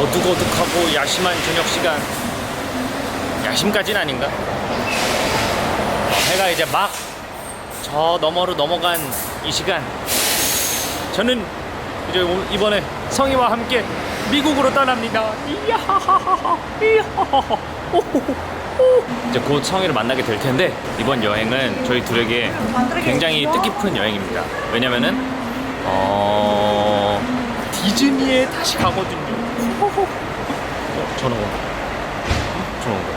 어둑어둑하고 야심한 저녁 시간. 야심까지는 아닌가? 어, 해가 이제 막 저 너머로 넘어간 이 시간. 저는 이제 오- 이번에 성희와 함께 미국으로 떠납니다. 이제 곧 성희를 만나게 될 텐데 이번 여행은 저희 둘에게 굉장히 뜻깊은 여행입니다. 왜냐면은 어 디즈니에 다시 가거든요 호호호. 어, 전화 온다 전화 온다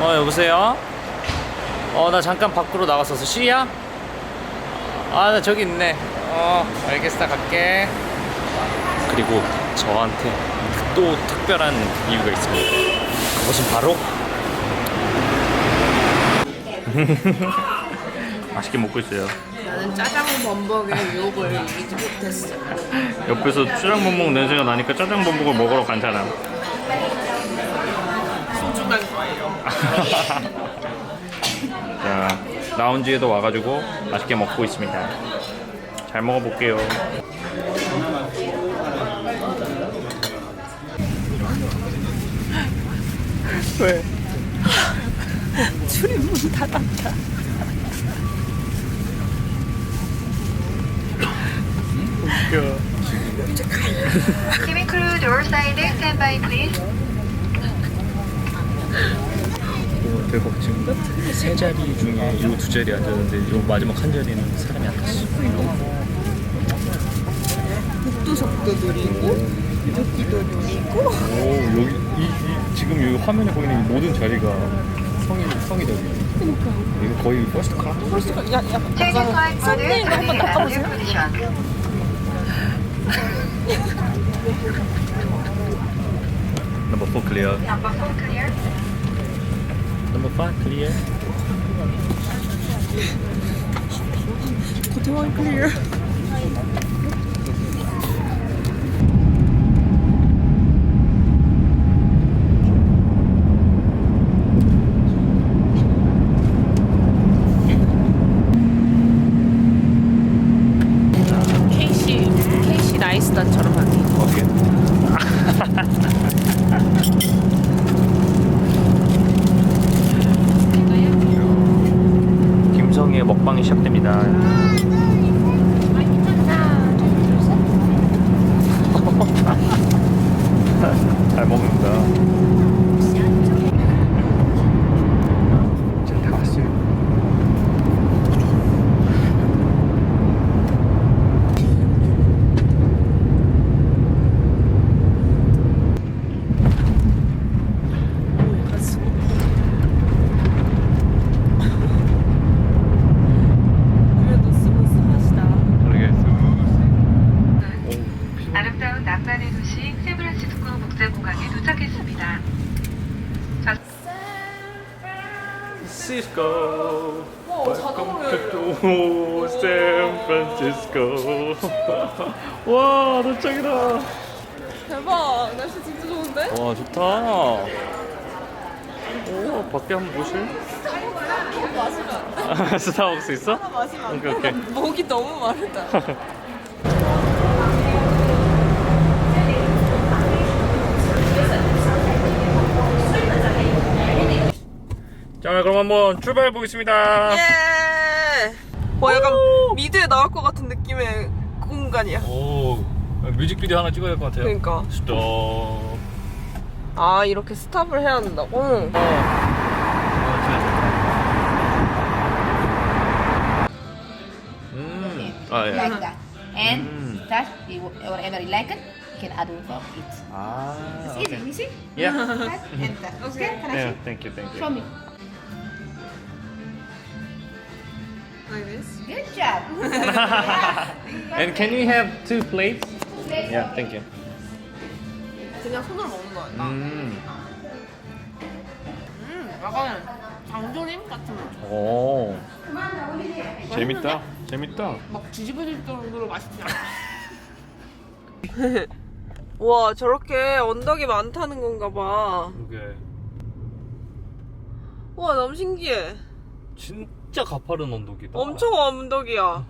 어 여보세요? 어 나 잠깐 밖으로 나갔어서 시야? 아 나 저기 있네. 어 알겠어. 갈게. 그리고 저한테 또 특별한 이유가 있습니다. 그것은 바로? 맛있게 먹고 있어요 나는 짜장 범벅의 유혹을 이기지 못했어. 옆에서 짜장 범벅 냄새가 나니까 짜장 범벅을 먹으러 간 사람 소중한 거예요. 자 라운지에도 와가지고 맛있게 먹고 있습니다 잘 먹어볼게요 왜? 출입문 닫았다. 웃겨 Cabin crew door side stand by please. 오, 대박. 지금 세 자리 중에 요두 자리 앉았는데 요 마지막 한 자리는 사람이 안 탔어. 복도석도 누리고 이도끼도 누리고. 오 여기 이, 이 지금 여기 화면에 보이는 이 모든 자리가 성이 성이 자리 그러니까 이거 거의 퍼스트 클래스 야야 Changing flight orders 썸네일 한번 and 닦아보세요. your position. 넘버 4 클리어 Number four clear. 넘버 5 클리어 고태원 클리어. 케이시 케이시 나이스단처럼 하기. 오케이 김성희의 먹방이 시작됩니다 잘 먹는다 이제 다 왔어요 그래도 스무스하시다. 그러게 아름다운 낭만의 도시 샌프란시스코 국제공항에 도착했습니다. 자, Cisco 와 자동으로 열려. to San Francisco 와 도착이다 대박 날씨 진짜 좋은데? 와 좋다 오 밖에 한번 보실? 마시면 안 돼? 아, 스타벅스 있어? 마시면 안 오케이 돼? 오케이 목이 너무 마르다. 자 그럼 한번 출발해 보겠습니다 예. 와 약간 미드에 나올 것 같은 느낌의 공간이야. 오 뮤직비디오 하나 찍어야 될 것 같아요 그러니까. 스톱 아 이렇게 스탑을 해야 된다고? 음, 아 예. like that. And Mm. start the- whatever you like it, you can add also it. 아, It's easy, you see? Yeah. Start and start. Okay, can I Yeah, see? thank you, thank you. Show me. This? Good job. And can we have two plates? Yeah, thank you. 그냥 손으로 먹는 거 아니야? 음, 음, 약간 장조림 같은 거. 오, 재밌다, 재밌다. 막 뒤집어질 정도로 맛있지 않아. 와 저렇게 언덕이 많다는 건가 봐. 그게 와 너무 신기해. 진 짜 가파른 언덕이다. 엄청 언덕이야.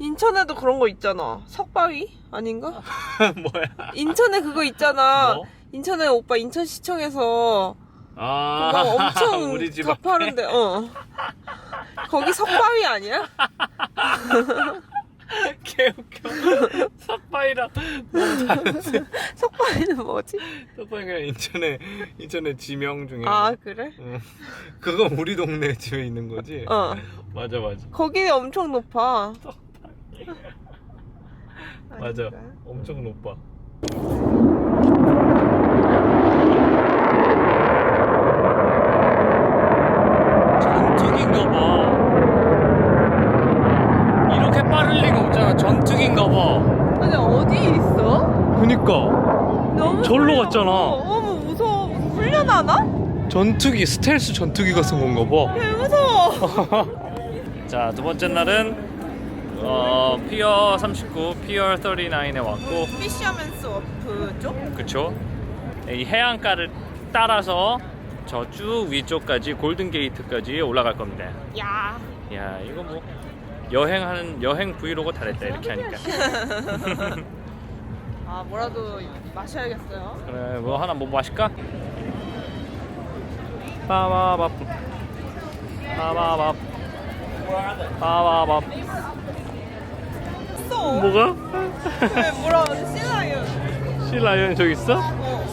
인천에도 그런 거 있잖아. 석바위 아닌가? 뭐야? 인천에 그거 있잖아. 뭐? 인천에 오빠 인천시청에서 아, 그거 엄청 우리 집 앞에. 가파른데. 어. 거기 석바위 아니야? 개웃겨. 삭바이랑 너무 다른데. 석바위는 뭐지? 삭바이 그냥 인천에 인천에 지명 중에. 아 그래? 응. 그건 우리 동네 집에 있는 거지. 어. 맞아 맞아. 거기 엄청 높아. 맞아. 아닌가요? 엄청 높아. 전투기인가 봐. 이렇게 빠를 리가 없잖아. 전투기인가 봐. 아니 어디 있어? 그니까 너무 절로 무서워. 갔잖아. 너무 무서워. 무슨 훈련하나? 전투기 스텔스 전투기 같은 건가 봐. 개 무서워. 자, 두 번째 날은 어, 피어 39, 피어 39에 왔고 피셔맨스 워프 쪽? 그쵸? 이 해안가를 따라서 저 쭉 위쪽까지 골든 게이트까지 올라갈 겁니다. 야. 야, 이거 뭐 여행하는 여행 브이로그 다 됐다 이렇게 하니까. 아 뭐라도 마셔야겠어요. 그래, 뭐 하나 뭐 마실까? 빠바밥. 빠바밥. 빠바밥. 써. 뭐가? 왜 뭐라 하지? 신라이언. 신라이언 저기 있어? 어.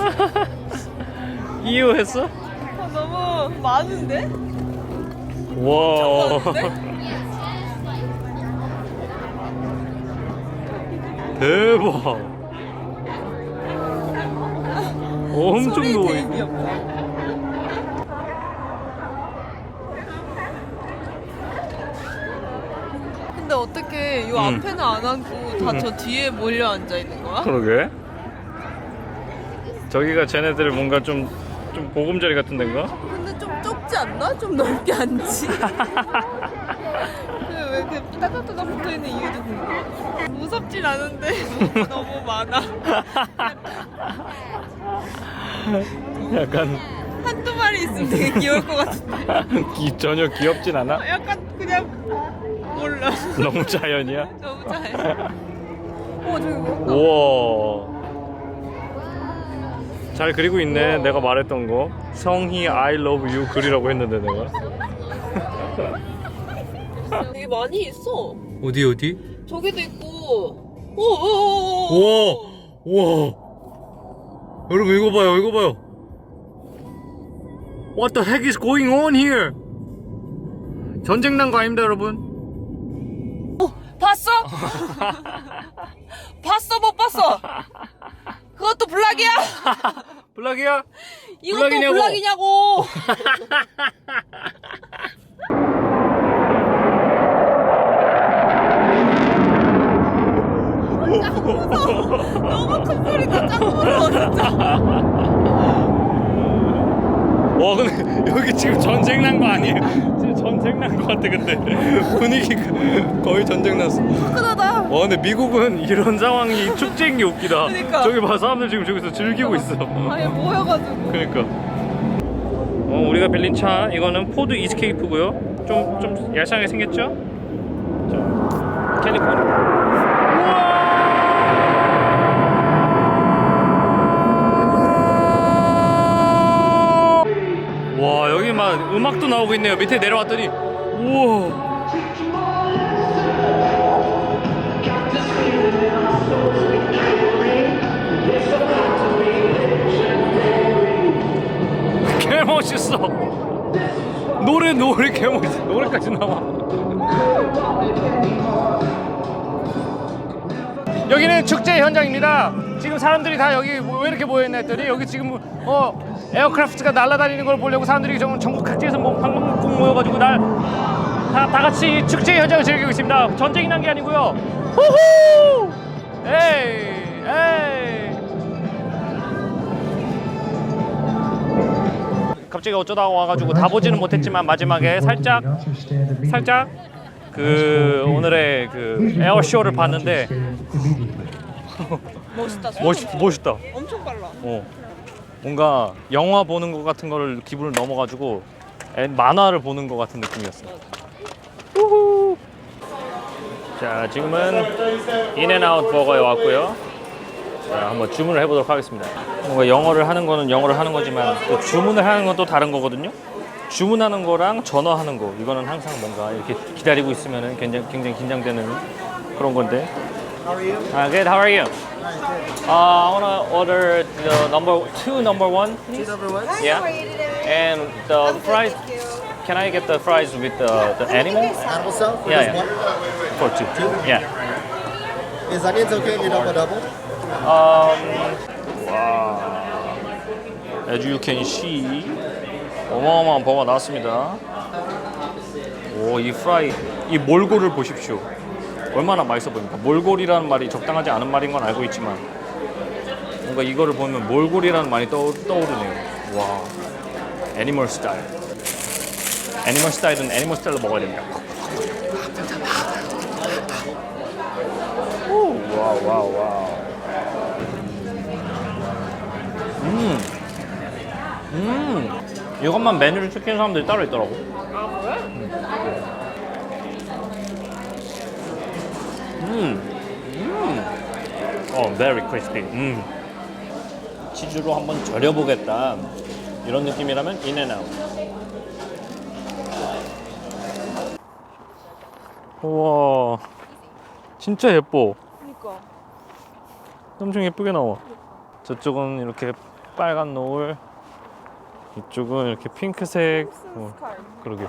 이유 했어? 어, 너무 많은데? 와. 많은데? 대박. 엄청 소리 누워 되게 있네. 귀엽다. 근데 어떻게 이 음. 앞에는 안 앉고 다 저 뒤에 몰려 앉아 있는 거야? 그러게. 저기가 쟤네들 뭔가 좀, 좀 보금자리 같은 데인가? 근데 좀 좁지 않나? 좀 넓게 앉지. 근데 왜 이렇게 따닥따닥 붙어 있는 이유도 궁금해. 무섭진 않은데 너무 많아. 약간 한두 마리 있으면 되게 귀여울 것 같은데. 기, 전혀 귀엽진 않아? 약간 그냥 몰라. 너무 자연이야? 너무 잘해. 어 저기 뭔가. 우와. 잘 그리고 있네. 내가 말했던 거. 성희 I love you 글이라고 했는데 내가. 되게 많이 있어. 어디 어디? 저기도 있고. 오오오오. 우와. 우와. 여러분 이거 봐요. 이거 봐요. What the heck is going on here? 전쟁 난 거 아닙니다, 여러분? 봤어? 봤어 못 봤어? 그것도 블락이야? 블락이야? 이것도 블락이냐고. 블락이냐고? 너무 큰 소리다 짱 무서워 진짜 와 근데 여기 지금 전쟁 난 거 아니에요? 지금 전쟁 난 거 같아 근데 분위기가 거의 전쟁 났어. 화끈하다 와 근데 미국은 이런 상황이 축제인 게 웃기다. 그러니까. 저기 봐 사람들 지금 저기서 즐기고 있어. 아예 모여가지고 그러니까. 어 우리가 빌린 차 이거는 포드 이스케이프고요. 좀좀 얄쌍하게 생겼죠? 자 캘리포니아. 와 여기 막 음악도 나오고 있네요. 밑에 내려왔더니 우와. 개 멋있어. 노래 노래 개 멋있어. 노래까지 나와. 여기는 축제 현장입니다. 지금 사람들이 다 여기 뭐- 왜 이렇게 모여있나 했더니 여기 지금 어 에어크래프트가 날아다니는 걸 보려고 사람들이 정- 전국 각지에서 뭐 방방곡 모여가지고 날 다, 다 같이 축제 현장을 즐기고 있습니다. 전쟁이 난 게 아니고요. 후후! 에이, 에이. 갑자기 어쩌다가 와가지고 다 보지는 못했지만 마지막에 살짝 살짝 그 오늘의 그 에어쇼를 봤는데 멋있다 멋있 멋있다. 엄청 빨라 어 뭔가 영화 보는 것 같은 거를 기분을 넘어가지고 애- 만화를 보는 것 같은 느낌이었어. 우후. 자, 지금은 인앤아웃 버거에 왔고요. 자, 한번 주문을 해보도록 하겠습니다. 뭔가 영어를 하는 거는 영어를 하는 거지만 또 주문을 하는 건 또 다른 거거든요. 주문하는 거랑 전화하는 거 이거는 항상 뭔가 이렇게 기다리고 있으면 굉장히 굉장히 긴장되는 그런 건데. How are you? Uh, good. How are you? Uh, I wanna order the number two, number one, please. Number one. Yeah. And the fries. Can I get the fries with the, the animal? Animal cell? For Yeah, just yeah. one? For two. Yeah. Is onions okay if you double double? Um, 와. As you can see, 어마어마한 버거 나왔습니다. 오, 이 프라이, 이 몰골을 보십시오. 얼마나 맛있어 보입니까? 몰골이라는 말이 적당하지 않은 말인 건 알고 있지만 뭔가 이거를 보면 몰골이라는 말이 떠, 떠오르네요. 와, 애니멀 스타일. 애니멀 스타일은 애니멀 스타일로 먹어야 됩니다. 오, 와우, 와우, 와우. 음, 음, 이것만 메뉴를 시키는 사람들이 따로 있더라고. 음, 음, 어, very crispy. 음, 치즈로 한번 절여보겠다. 이런 느낌이라면 인앤아웃. 우와, 진짜 예뻐. 그니까. 엄청 예쁘게 나와. 저쪽은 이렇게 빨간 노을, 이쪽은 이렇게 핑크색. 어. 그러게.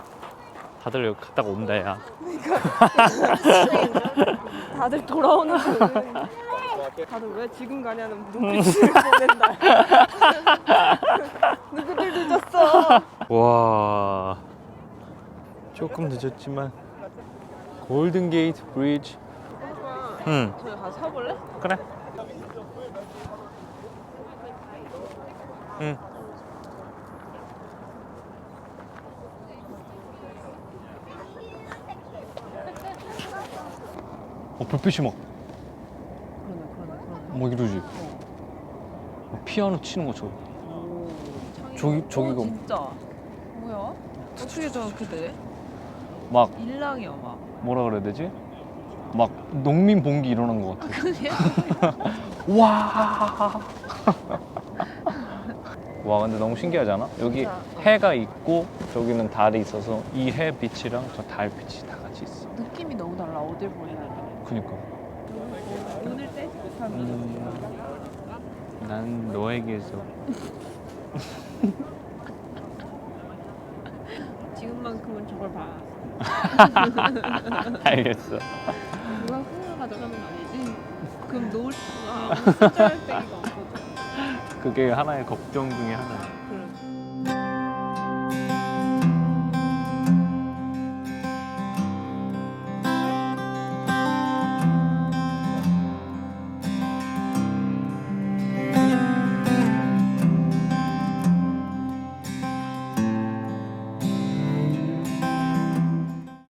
다들 여기 갔다가 온다 야. 다들 돌아오는 중. 다들 왜 지금 가냐는 눈빛을 보낸다. 누구들 늦었어? 와. 조금 늦었지만 골든 게이트 브리지. 응, 저기 가서 사볼래? 그래. 응. 어, 불빛이 막, 그러네, 그러네, 그러네. 뭐 이러지. 피아노 치는 것처럼. 저기, 저기가 어, 진짜. 뭐야? 어떻게 저렇게 돼? 막 일랑이야, 막. 뭐라 그래야 되지? 막 농민 봉기 일어난 것 같아. 와. 와 근데 너무 신기하지 않아? 여기 진짜. 해가 있고 저기는 달이 있어서 이 해 빛이랑 저 달 빛이 다 같이 있어. 느낌이 너무 달라, 어딜 보이나. 그니까. 오늘 때? 음, 난 너에게서 지금만큼은 저걸 봐. 알겠어. 누가 흥을 가져가는 거 아니지? 그럼 노을, 아, 손절할 때기가 없거든. 그게 하나의 걱정 중에 하나. 그래.